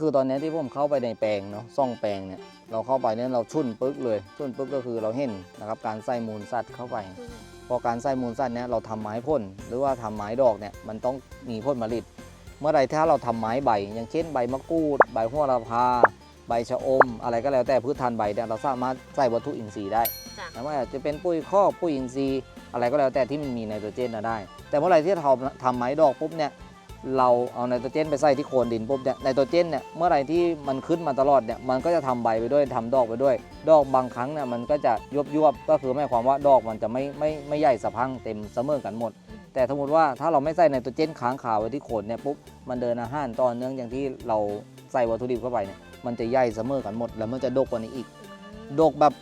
คือตอนนี้ที่ผมเข้าไปในแปลงเนาะซ่องแปลงเนี่ยเราเข้าไปเนี่ยเราชุ่นปึ๊กเลยชุ่นปึ๊กก็คือเราเห็นนะครับการใส่มูลสัตว์เข้าไป พอการใส่มูลสัตว์เนี่ยเราทำไม้พ่นหรือว่าทำไม้ดอกเนี่ยมันต้องมีพ่นผลิต เมื่อไรถ้าเราทำไม้ใบ อย่างเช่นใบมะกรูด ใบหัวระพา ใบชะอม อะไรก็แล้วแต่พืชทานใบเนี่ยเราสามารถใส่วัตถุอินทรีย์ได้จ้ะไม่ว่าจะเป็นปุ๋ยคอกปุ๋ยอินทรีย์ อะไรก็แล้วแต่ที่มันมีไนโตรเจนนะได้ แต่เมื่อไหรที่เราทำไม้ดอกปุ๊บเนี่ย เราเอาไนโตรเจนไปใส่ที่โคนดินปุ๊บเนี่ยไนโตรเจนเนี่ยเมื่อไรที่มันขึ้นมาตลอดเนี่ยมันก็จะทำใบไปด้วยทำดอกไปด้วย ดอกบางครั้งเนี่ยมันก็จะยบยบก็คือหมายความว่าดอกมันจะไม่ไม่ไม่ใหญ่สะพังเต็มเสมอกันหมด แต่สมมติว่าถ้าเราไม่ใส่ไนโตรเจนค้างคาไว้ที่โคนเนี่ยปุ๊บมันเดินอาหารต่อเนื่องอย่างที่เราใส่วัตถุดิบเข้าไปเนี่ยมันจะใหญ่เสมอกันหมด แล้วมันจะดกกว่านี้อีกดกแบบ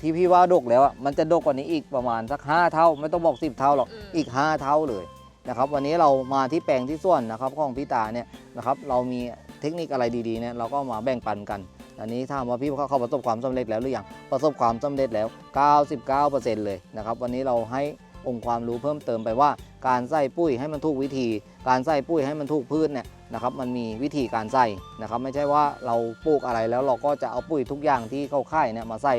ที่พี่ว่าดกแล้วอะมันจะดกกว่านี้อีกประมาณสัก5เท่า ไม่ต้องบอก10เท่าหรอกอืมอีก5เท่าเลย นะครับวันนี้เรามาที่แปลงที่ส่วนนะครับของพี่ตาเนี่ยนะครับเรามีเทคนิคอะไรดีๆเนี่ยเราก็มาแบ่งปันกัน อันนี้ถามว่าพี่เขาเขาประสบความสำเร็จแล้วหรือยังประสบความสำเร็จแล้ว 99%เลยนะครับวันนี้เราให้องค์ความรู้เพิ่มเติมไปว่า การใส่ปุ๋ยให้มันถูกวิธี การใส่ปุ๋ยให้มันถูกพืชเนี่ยนะครับมันมีวิธีการใส่นะครับไม่ใช่ว่าเราปลูกอะไรแล้วเราก็จะเอาปุ๋ยทุกอย่างที่เข้าค่ายเนี่ยมาใส่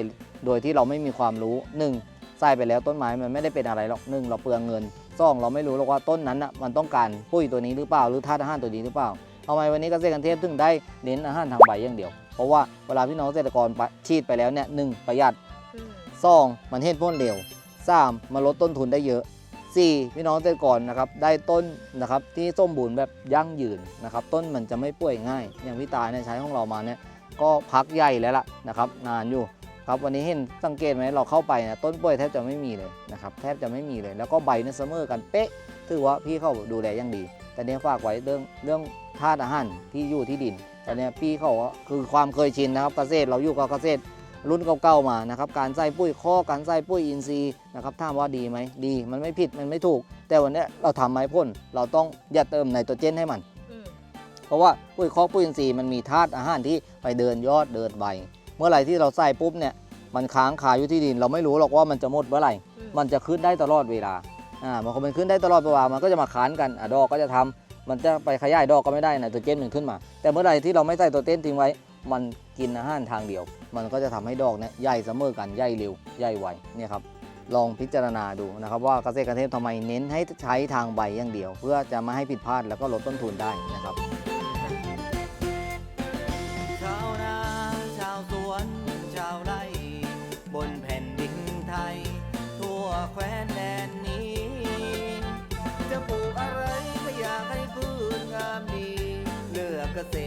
โดยที่เราไม่มีความรู้ 1. ใส่ไปแล้วต้นไม้มันไม่ได้เป็นอะไรหรอกหนึ่งเราเปลืองเงิน สองเราไม่รู้หรอกว่าต้นนั้นอะมันต้องการปุ้ยตัวนี้หรือเปล่าหรือธาตุอาหารตัวนี้หรือเปล่าทำไมวันนี้เกษตรกันเทพถึงได้เน้นอาหารทางใบอย่างเดียว เพราะว่าเวลาพี่น้องเกษตรกรปะฉีดไปแล้วเนี่ยหนึ่งประหยัดอืมสองมันเห็นพ้นเร็วสามมันลดต้นทุนได้เยอะสี่พี่น้องเกษตรกรนะครับได้ต้นนะครับที่สมบูรณ์แบบยั่งยืนนะครับต้นมันจะไม่ป่วยง่าย อย่างพี่ตาเนี่ยใช้ของเรามาเนี่ยก็พักใหญ่แล้วล่ะนะครับนานอยู่ ครับวันนี้เห็นสังเกตไหมเราเข้าไปนะต้นกล้วยแทบจะไม่มีเลยนะครับแทบจะไม่มีเลย แล้วก็ใบเนี่ยเสมอกันเป๊ะถือว่าพี่เขาดูแลอย่างดี แต่เนี้ยฝากไว้เรื่องเรื่องธาตุอาหารที่อยู่ที่ดินแต่เนี้ยพี่เขาก็คือความเคยชินนะครับเกษตรเราอยู่กับเกษตรรุ่นเก่าๆมานะครับการใส่ปุ๋ยข้อการใส่ปุ๋ยอินทรีย์นะครับถามว่าดีไหมดี มันไม่ผิดมันไม่ถูก แต่วันเนี้ยเราทำไม้พ่นเราต้องอย่าเติมไนโตรเจนให้มันอืมเพราะว่าปุ๋ยคอกปุ๋ยอินทรีย์มันมีธาตุอาหารที่ไปเดินยอดเดินใบ เมื่อไหร่ที่เราใส่ปุ๊บเนี่ย มันค้างคาอยู่ที่ดิน เราไม่รู้หรอกว่ามันจะหมดเมื่อไหร่อืมมันจะขึ้นได้ตลอดเวลาอ่าบางคนมันขึ้นได้ตลอดเวลามันก็จะมาค้านกันอะดอกก็จะทำมันจะไปขยายดอกก็ไม่ได้นะตัวเจนมันขึ้นมา แต่เมื่อไหร่ที่เราไม่ใส่ตัวเต้นทิ้งไว้ มันกินอาหารทางเดียว มันก็จะทำให้ดอกเนี่ยใหญ่เสมอกันใหญ่เร็วใหญ่ไวเนี่ยครับลองพิจารณาดูนะครับว่าเกษตรกรเทพทำไมเน้นให้ใช้ทางใบอย่างเดียว เพื่อจะไม่ให้ผิดพลาดแล้วก็ลดต้นทุนได้นะครับ ย ทั่วแคว้นแดนนี้ จะปลูกอะไรก็อยากให้พืชงามดี เลือกเกษตร